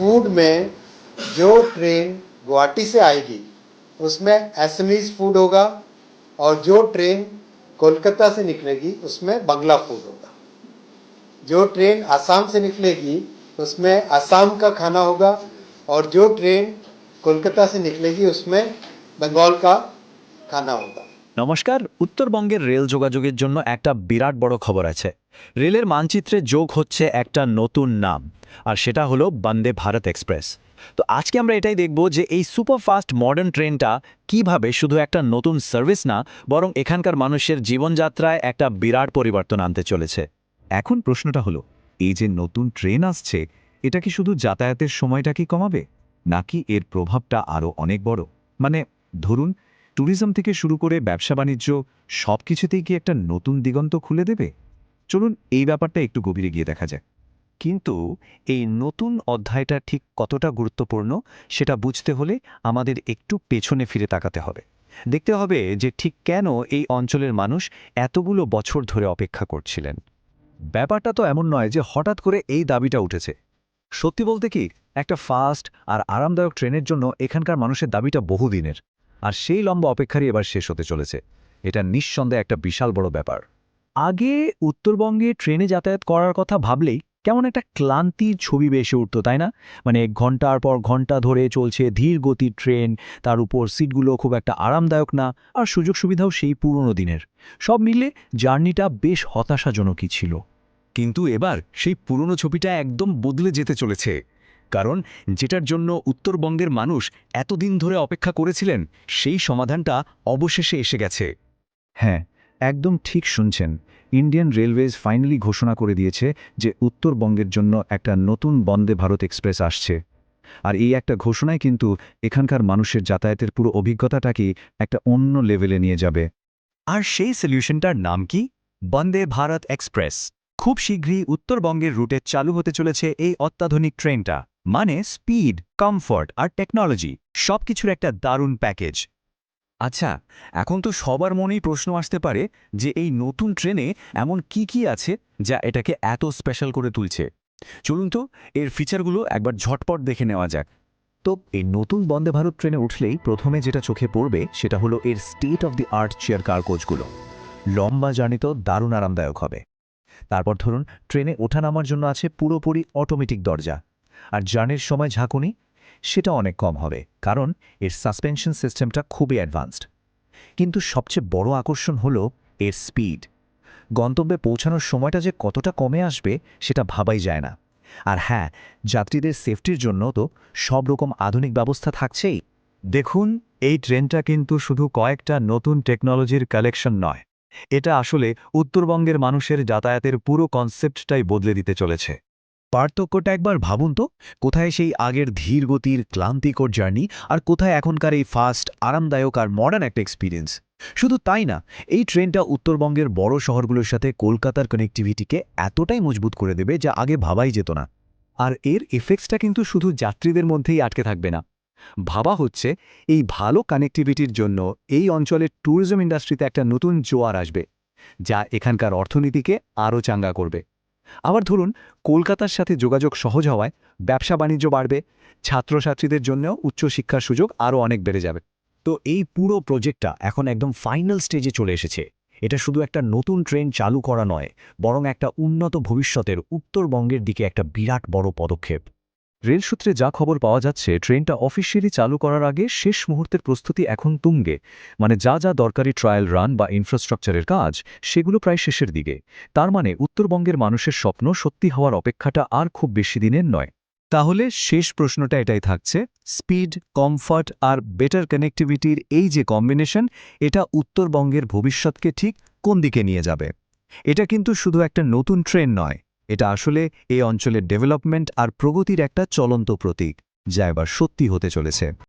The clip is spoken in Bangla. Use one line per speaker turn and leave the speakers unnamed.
फ़ूड में जो ट्रेन गुवाहाटी से आएगी, उसमें एसमीज फ़ूड होगा और जो ट्रेन कोलकाता से निकलेगी, उसमें बंगला फ़ूड होगा। जो ट्रेन आसाम से निकलेगी, उसमें आसाम का खाना होगा और जो ट्रेन कोलकाता से निकलेगी, उसमें बंगाल का खाना होगा।
নমস্কার, উত্তরবঙ্গের রেল যোগাযোগের জন্য একটা বিরাট বড় খবর আছে। রেলের মানচিত্রে যোগ হচ্ছে একটা নতুন নাম, আর সেটা হলো বন্দে ভারত এক্সপ্রেস। তো আজকে আমরা এটাই দেখব যে এই সুপারফাস্ট মডার্ন ট্রেনটা কীভাবে শুধু একটা নতুন সার্ভিস না, বরং এখানকার মানুষের জীবনযাত্রায় একটা বিরাট পরিবর্তন আনতে চলেছে।
এখন প্রশ্নটা হলো, এই যে নতুন ট্রেন আসছে, এটা কি শুধু যাতায়াতের সময়টা কি কমাবে? নাকি এর প্রভাবটা আরও অনেক বড়? মানে ধরুন ট্যুরিজম থেকে শুরু করে ব্যবসা বাণিজ্য সব কিছুতেই কি একটা নতুন দিগন্ত খুলে দেবে? চলুন এই ব্যাপারটা একটু গভীরে গিয়ে দেখা যাক।
কিন্তু এই নতুন অধ্যায়টা ঠিক কতটা গুরুত্বপূর্ণ সেটা বুঝতে হলে আমাদের একটু পেছনে ফিরে তাকাতে হবে। দেখতে হবে যে ঠিক কেন এই অঞ্চলের মানুষ এতগুলো বছর ধরে অপেক্ষা করছিলেন।
ব্যাপারটা তো এমন নয় যে হঠাৎ করে এই দাবিটা উঠেছে। সত্যি বলতে কি, একটা ফাস্ট আর আরামদায়ক ট্রেনের জন্য এখানকার মানুষের দাবিটা বহুদিনের। আর সেই লম্বা অপেক্ষারই এবার শেষ হতে চলেছে। এটা নিঃসন্দেহে একটা বিশাল বড় ব্যাপার।
আগে উত্তরবঙ্গে ট্রেনে যাতায়াত করার কথা ভাবলেই কেমন একটা ক্লান্তির ছবি বেশি উঠত, তাই না? মানে ঘণ্টার পর ঘণ্টা ধরে চলছে ধীর গতির ট্রেন, তার উপর সিটগুলো খুব একটা আরামদায়ক না, আর সুযোগ সুবিধাও সেই পুরনো দিনের। সব মিলে জার্নিটা বেশ হতাশাজনকই ছিল।
কিন্তু এবার সেই পুরনো ছবিটা একদম বদলে যেতে চলেছে। কারণ যেটার জন্য উত্তরবঙ্গের মানুষ এতদিন ধরে অপেক্ষা করেছিলেন, সেই সমাধানটা অবশেষে এসে গেছে। হ্যাঁ একদম ঠিক শুনছেন। ইন্ডিয়ান রেলওয়েজ ফাইনালি ঘোষণা করে দিয়েছে যে উত্তরবঙ্গের জন্য একটা নতুন বন্দে ভারত এক্সপ্রেস আসছে। আর এই একটা ঘোষণায় কিন্তু এখানকার মানুষের যাতায়াতের পুরো অভিজ্ঞতাটাকেই একটা অন্য লেভেলে নিয়ে যাবে।
আর সেই সলিউশনটার নাম কি? বন্দে ভারত এক্সপ্রেস। খুব শীঘ্রই উত্তরবঙ্গের রুটে চালু হতে চলেছে এই অত্যাধুনিক ট্রেনটা মানে স্পিড কমফর্ট আর টেকনোলজি সবকিছুর একটা দারুণ প্যাকেজ।
আচ্ছা এখন তো সবার মনেই প্রশ্ন আসতে পারে যে এই নতুন ট্রেনে এমন কি কি আছে যা এটাকে এত স্পেশাল করে তুলছে। চলুন তো এর ফিচারগুলো একবার ঝটপট দেখে নেওয়া যাক। তো এই নতুন বন্দে ভারত ট্রেনে উঠলেই প্রথমে যেটা চোখে পড়বে সেটা হলো এর state of the art chair car কোচগুলো লম্বা জার্নি তো দারুণ আরামদায়ক হবে। তারপর ধরুন, ট্রেনে ওঠা নামার জন্য আছে পুরোপুরি অটোমেটিক দরজা। আর জার্নির সময় ঝাঁকুনি? সেটা অনেক কম হবে, কারণ এর সাসপেনশন সিস্টেমটা খুবই অ্যাডভান্সড কিন্তু সবচেয়ে বড় আকর্ষণ হল এর স্পিড গন্তব্যে পৌঁছানোর সময়টা যে কতটা কমে আসবে, সেটা ভাবাই যায় না। আর হ্যাঁ যাত্রীদের সেফটির জন্য তো সব রকম আধুনিক ব্যবস্থা থাকছেই। দেখুন, এই ট্রেনটা কিন্তু শুধু কয়েকটা নতুন টেকনোলজির কালেকশন নয়। এটা আসলে উত্তরবঙ্গের মানুষের যাতায়াতের পুরো কনসেপ্টটাই বদলে দিতে চলেছে। পার্থক্যটা একবার ভাবুন তো, কোথায় সেই আগের ধীর গতির ক্লান্তিকর জার্নি আর কোথায় এখনকার এই ফাস্ট আরামদায়ক আর মডার্ন একটা এক্সপিরিয়েন্স শুধু তাই না, এই ট্রেনটা উত্তরবঙ্গের বড় শহরগুলোর সাথে কলকাতার কানেক্টিভিটিকে এতটাই মজবুত করে দেবে যা আগে ভাবাই যেত না। আর এর এফেক্টসটা কিন্তু শুধু যাত্রীদের মধ্যেই আটকে থাকবে না। ভাবা হচ্ছে এই ভালো কানেক্টিভিটির জন্য এই অঞ্চলের ট্যুরিজম ইন্ডাস্ট্রিতে একটা নতুন জোয়ার আসবে, যা এখানকার অর্থনীতিকে আরও চাঙ্গা করবে। আবার ধরুন, কলকাতার সাথে যোগাযোগ সহজ হওয়ায় ব্যবসা বাণিজ্য বাড়বে, ছাত্রছাত্রীদের জন্যও উচ্চশিক্ষার সুযোগ আরও অনেক বেড়ে যাবে। তো এই পুরো প্রজেক্টটা এখন একদম ফাইনাল স্টেজে চলে এসেছে। এটা শুধু একটা নতুন ট্রেন চালু করা নয়, বরং একটা উন্নত ভবিষ্যতের উত্তরবঙ্গের দিকে একটা বিরাট বড় পদক্ষেপ। রেল সূত্রে যা খবর পাওয়া যাচ্ছে, ট্রেনটা অফিসিয়ালি চালু করার আগে শেষ মুহূর্তের প্রস্তুতি এখন তুঙ্গে। মানে যা যা দরকারি ট্রায়াল রান বা ইনফ্রাস্ট্রাকচারের কাজ, সেগুলো প্রায় শেষের দিকে। তার মানে উত্তরবঙ্গের মানুষের স্বপ্ন সত্যি হওয়ার অপেক্ষাটা আর খুব বেশি দিনের নয়। তাহলে শেষ প্রশ্নটা এটাই থাকছে স্পিড কমফর্ট আর বেটার কানেক্টিভিটির এই যে কম্বিনেশন এটা উত্তরবঙ্গের ভবিষ্যৎকে ঠিক কোন দিকে নিয়ে যাবে? এটা কিন্তু শুধু একটা নতুন ট্রেন নয়। এটা আসলে এই অঞ্চলের ডেভেলপমেন্ট আর প্রগতির একটা চলন্ত প্রতীক, যা এবার সত্যি হতে চলেছে।